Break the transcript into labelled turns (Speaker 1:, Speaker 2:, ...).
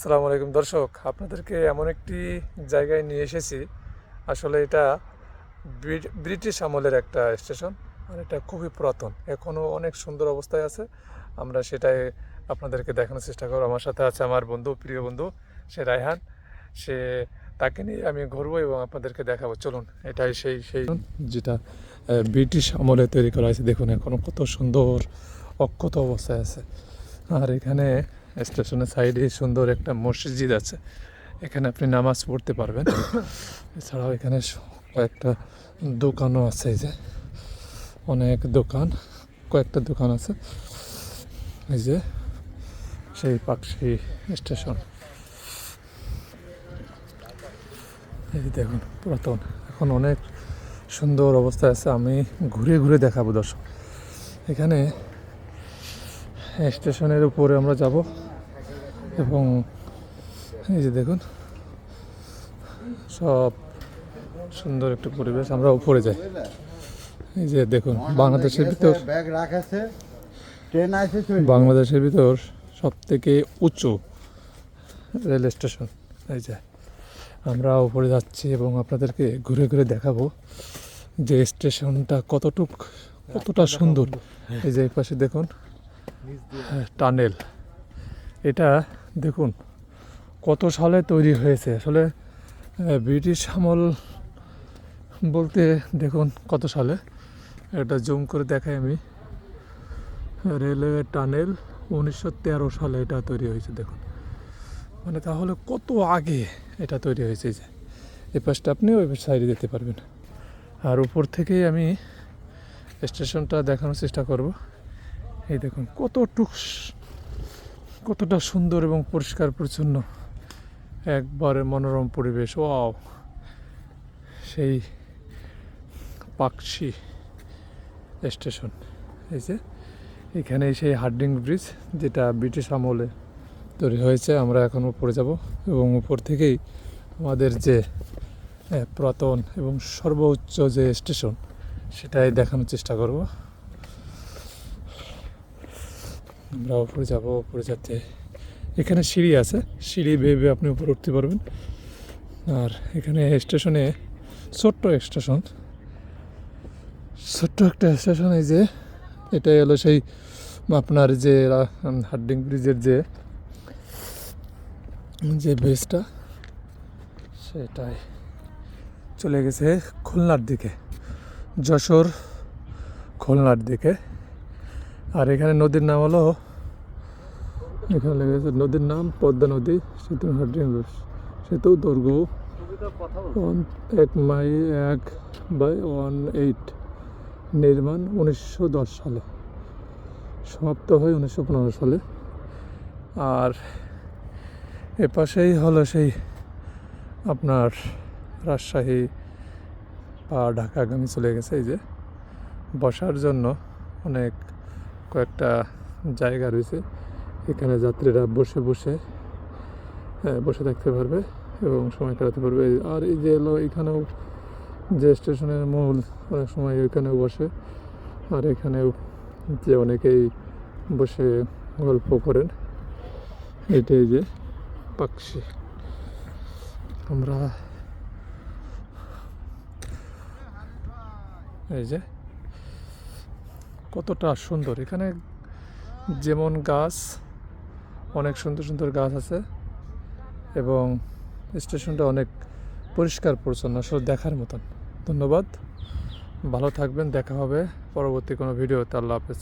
Speaker 1: আসসালামু আলাইকুম। দর্শক, আপনাদেরকে এমন একটি জায়গায় নিয়ে এসেছি। আসলে এটা ব্রিটিশ আমলের একটা স্টেশন আর এটা খুবই পুরাতন। এখনও অনেক সুন্দর অবস্থায় আছে। আমরা সেটাই আপনাদেরকে দেখানোর চেষ্টা করব। আমার সাথে আছে আমার বন্ধু, প্রিয় বন্ধু, সে রায়হান। সে তাকে নিয়ে আমি ঘুরবো এবং আপনাদেরকে দেখাবো। চলুন, এটাই সেই সেই যেটা ব্রিটিশ আমলে তৈরি করা হয়েছে। দেখুন এখনও কত সুন্দর, অক্ষত অবস্থায় আছে। আর এখানে স্টেশনের সাইডে সুন্দর একটা মসজিদ আছে। এখানে আপনি নামাজ পড়তে পারবেন। এছাড়াও এখানে কয়েকটা দোকানও আছে এই যে। অনেক দোকান, কয়েকটা দোকান আছে। এই যে সেই পাকশি স্টেশন। এই যে দেখুন, পুরাতন। এখন অনেক সুন্দর অবস্থায় আছে। আমি ঘুরে ঘুরে দেখাবো দর্শক। এখানে স্টেশনের উপরে আমরা যাব। এবং এই যে দেখুন, সব সুন্দর একটা পরিবেশ, আমরা উপরে যাই। এই যে দেখুন, বাংলাদেশের ভিতর বাংলাদেশের ভিতর সব থেকে উঁচু রেল স্টেশন। এই যে, আমরা উপরে যাচ্ছি এবং আপনাদেরকে ঘুরে ঘুরে দেখাবো যে স্টেশনটা কতটুক কতটা সুন্দর। এই যে পাশে দেখুন টানেল। এটা দেখুন, কত সালে তৈরি হয়েছে। আসলে ব্রিটিশ আমল বলতে দেখুন, কত সালে? এটা জুম করে দেখাই আমি। রেলওয়ে টানেল উনিশশো তেরো সালে এটা তৈরি হয়েছে, দেখুন। মানে তাহলে কত আগে এটা তৈরি হয়েছে যে। এই পাশটা আপনি ওই সাইডে যেতে পারবেন। আর উপর থেকেই আমি স্টেশনটা দেখানোর চেষ্টা করব। এই দেখুন কতটুক স- কতটা সুন্দর এবং পরিষ্কার পরিচ্ছন্ন। একবারে মনোরম পরিবেশ, ওয়াও। সেই পাকশি স্টেশন। এই যে এখানে সেই হার্ডিং ব্রিজ যেটা ব্রিটিশ আমলে তৈরি হয়েছে, আমরা এখন উপরে যাব এবং উপর থেকেই আমাদের যে পুরাতন এবং সর্বোচ্চ যে স্টেশন, সেটাই দেখানোর চেষ্টা করব। আমরা উপরে যাব, উপরে যাতে এখানে সিঁড়ি আছে, সিঁড়ি বেয়ে আপনি উপরে উঠতে পারবেন। আর এখানে স্টেশনে ছোট্ট স্টেশন। ছোট্ট একটা স্টেশন এই যে, এটাই হলো সেই আপনার যে হার্ডিং ব্রিজের যে যে বেসটা সেটাই চলে গেছে খুলনার দিকে, যশোর খুলনার দিকে। আর এখানে নদীর নাম হলো এখানে লেগেছে নদীর নাম পদ্মা নদী সেতু সেতু দৈর্ঘ্য ওয়ান এক মাই এক বাই ওয়ান এইট নির্মাণ উনিশশো দশ সালে। সমাপ্ত হয় উনিশশো পনেরো সালে। আর এ পাশেই হলো সেই আপনার রাজশাহী বা ঢাকাগামী চলে গেছে এই যে। বসার জন্য অনেক কয়েকটা জায়গা রয়েছে। এখানে যাত্রীরা বসে বসে হ্যাঁ, বসে থাকতে পারবে এবং সময় কাটাতে পারবে। আর এই যে এলো এখানেও যে স্টেশনের মূল অনেক সময় এখানেও বসে। আর এখানেও যে অনেকেই বসে গল্প করেন এটাই যে পাকশি আমরা এই যে কতটা সুন্দর। এখানে যেমন গাছ অনেক সুন্দর সুন্দর গাছ আছে এবং স্টেশনটা অনেক পরিষ্কার পরিচ্ছন্ন, আসলে দেখার মতন। ধন্যবাদ। ভালো থাকবেন, দেখা হবে পরবর্তী কোনো ভিডিওতে। আল্লাহ হাফেজ।